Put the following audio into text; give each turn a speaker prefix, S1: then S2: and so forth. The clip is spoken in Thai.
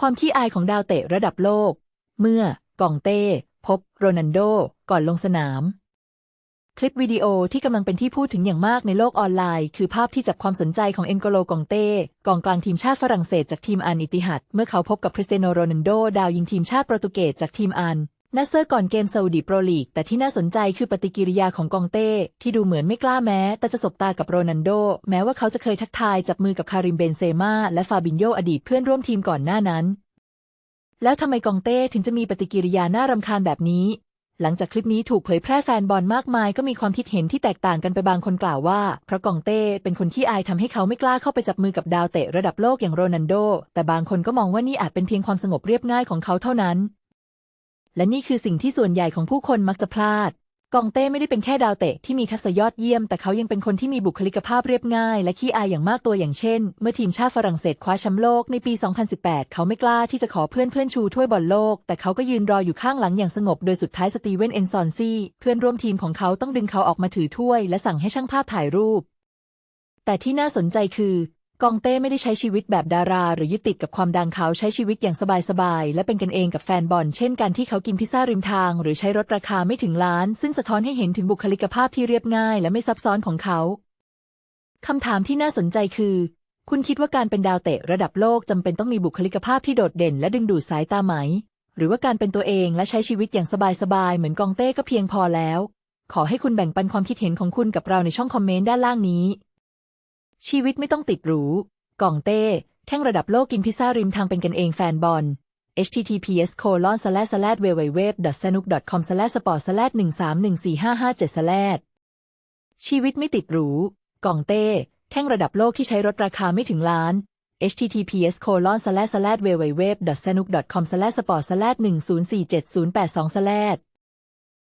S1: ความขี้อายของดาวเตะระดับโลก เมื่อกองเต้ พบโรนันโด ก่อนลงสนาม คลิปวิดีโอที่กำลังเป็นที่พูดถึงอย่างมากในโลกออนไลน์ คือภาพที่จับความสนใจของเอ็นโกโลกองเต้กองกลางทีมชาติฝรั่งเศสจากทีมอันอิติฮัดเมื่อเขาพบกับคริสเตียโนโรนันโด ดาวยิงทีมชาติโปรตุเกสจากทีมอัน นาเซอร์ก่อนเกมซาอุดิโปรลีก แต่ที่น่าสนใจคือปฏิกิริยาของกองเต้ ที่ดูเหมือนไม่กล้าแม้ แต่จะสบตากับโรนัลโด แม้ว่าเขาจะเคยทักทายจับมือกับคาริมเบนเซม่าและฟาบินโยอดีตเพื่อนร่วมทีมก่อนหน้านั้น แล้วทำไมกองเต้ถึงจะมีปฏิกิริยาน่ารำคาญแบบนี้ หลังจากคลิปนี้ถูกเผยแพร่แฟนบอลมากมายก็มีความคิดเห็นที่แตกต่างกันไปบางคนกล่าวว่าเพราะกองเต้เป็นคนที่อายทำให้เขาไม่กล้าเข้าไปจับมือกับดาวเตะระดับโลกอย่างโรนัลโด แต่บางคนก็มองว่านี่อาจเป็นเพียงความสงบเรียบง่ายของเขาเท่านั้น และนี่คือสิ่งที่ส่วนใหญ่ของผู้คนมักจะพลาด กองเต้ไม่ได้เป็นแค่ดาวเตะที่มีทักษะยอดเยี่ยม แต่เขายังเป็นคนที่มีบุคลิกภาพเรียบง่าย และขี้อายอย่างมากตัวอย่างเช่น เมื่อทีมชาติฝรั่งเศสคว้าแชมป์โลกในปี 2018 เขาไม่กล้าที่จะขอเพื่อนเพื่อนชูถ้วยบอลโลก แต่เขาก็ยืนรออยู่ข้างหลังอย่างสงบ โดยสุดท้ายสตีเวนเอนซอนซี่ เพื่อนร่วมทีมของเขาต้องดึงเขาออกมาถือถ้วย และสั่งให้ช่างภาพถ่ายรูปแต่ที่น่าสนใจคือ กองเต้ไม่ได้ใช้ชีวิตแบบดารา หรือยึดติดกับความดังเขาใช้ชีวิตอย่างสบายๆ และเป็นกันเองกับแฟนบอลเช่นการที่เขากินพิซซ่าริมทาง หรือใช้รถราคาไม่ถึงล้าน ซึ่งสะท้อนให้เห็นถึงบุคลิกภาพที่เรียบง่ายและไม่ซับซ้อนของเขาคำถามที่น่าสนใจคือ คุณคิดว่าการเป็นดาวเตะระดับโลกจำเป็นต้องมีบุคลิกภาพที่โดดเด่น และดึงดูดสายตาไหม หรือว่าการเป็นตัวเองและใช้ชีวิตอย่างสบายๆเหมือนกองเต้ก็เพียงพอแล้ว ขอให้คุณแบ่งปันความคิดเห็นของคุณกับเราในช่องคอมเมนต์ด้านล่างนี้ ชีวิตไม่ต้องติดหรู กองเต้ แข่งระดับโลกกินพิซซ่าริมทางเป็นกันเองแฟนบอล https colon slash slash www sanuk com slash sport slash หนึ่งสามหนึ่งสี่ห้าห้าเจ็ด slash ชีวิตไม่ติดหรู กองเต้แข่งระดับโลกที่ใช้รถราคาไม่ถึงล้าน https colon slash slash www sanuk com slash sport slash หนึ่งศูนย์สี่เจ็ดศูนย์แปดสอง slash